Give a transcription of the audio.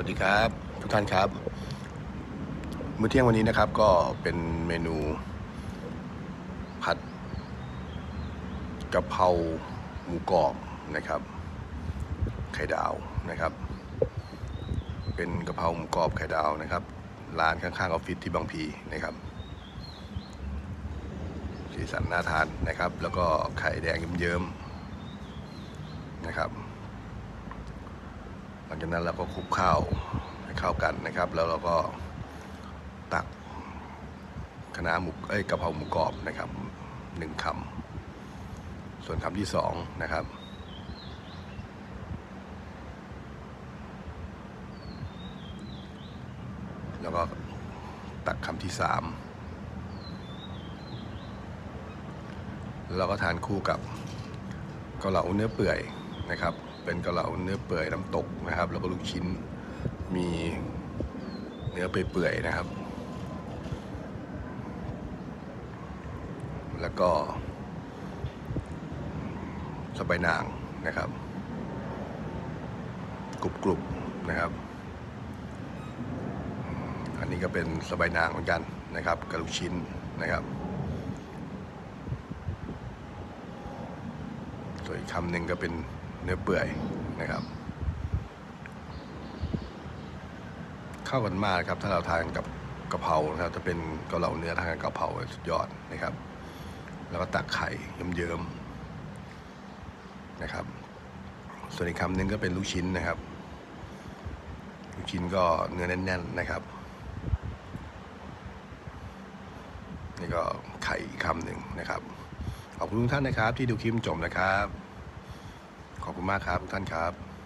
วัสดีครับ ทุกท่านครับมื้อเที่ยงวันนี้นะครับก็เป็นเมนู ผัดกะเพราหมูกรอบนะครับ ไข่ดาวนะครับ เป็นกะเพราหมูกรอบไข่ดาวนะครับ ร้านข้างๆออฟฟิศที่บางพีนะครับสีสันน่าทานนะครับ แล้วก็ไข่แดงเยิ้มๆนะครับ หลังจากนั้นเราก็คลุกข้าวให้เข้ากันนะครับ แล้วเราก็ตักคณะหมูเอ้ยกะเพราหมูกรอบนะครับหนึ่งคำส่วนคำที่สองนะครับ แล้วก็ตักคำที่สามแล้วเราก็ทานคู่กับเกาเหลาเนื้อเปื่อย นะครับ เป็นกาเหลาเนื้อเปื่อยน้ำตกนะครับ แล้วก็ลูกชิ้นมีเนื้อเปื่อยๆนะครับ แล้วก็สบายนางนะครับกรุบๆนะครับ อันนี้ก็เป็นสบายนางเหมือนกันนะครับกับลูกชิ้นนะครับส่วนอีกคำหนึ่งก็เป็น เนื้อเปื่อยนะครับ เข้ากันมากครับ ถ้าเราทานกับกะเพรานะครับจะเป็นเกาเหลาเนื้อทานกับกะเพราสุดยอดนะครับ แล้วก็ตักไข่เยิ้มๆนะครับ ส่วนอีกคำหนึ่งก็เป็นลูกชิ้นนะครับ ลูกชิ้นก็เนื้อแน่น ๆนะครับนี่ก็ไข่อีกคำหนึ่งนะครับ ขอบคุณทุกท่านนะครับที่ดูคลิปจบนะครับ ขอบคุณมากครับทุกท่านครับ